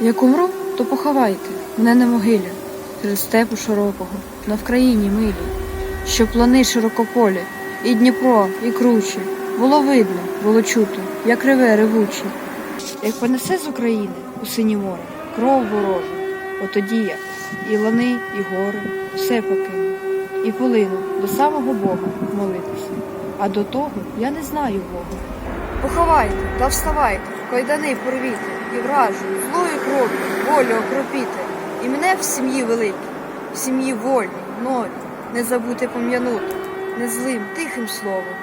Як умру, то поховайте мене на могилі, серед степу широкого, на Вкраїні милій, щоб плани широкополі, і Дніпро, і кручі, було видно, було чути, як реве ревучі. Як понесе з України у синє море, кров ворожу, отоді я і лани, і гори, все покину, і полину до самого Бога молитися. А до того я не знаю Бога. Поховайте та вставайте, кайдани порвіте, і вражу, злою крові, волю окропіти, і мене в сім'ї великій, в сім'ї волі, новій, не забути пом'янути, незлим, тихим словом.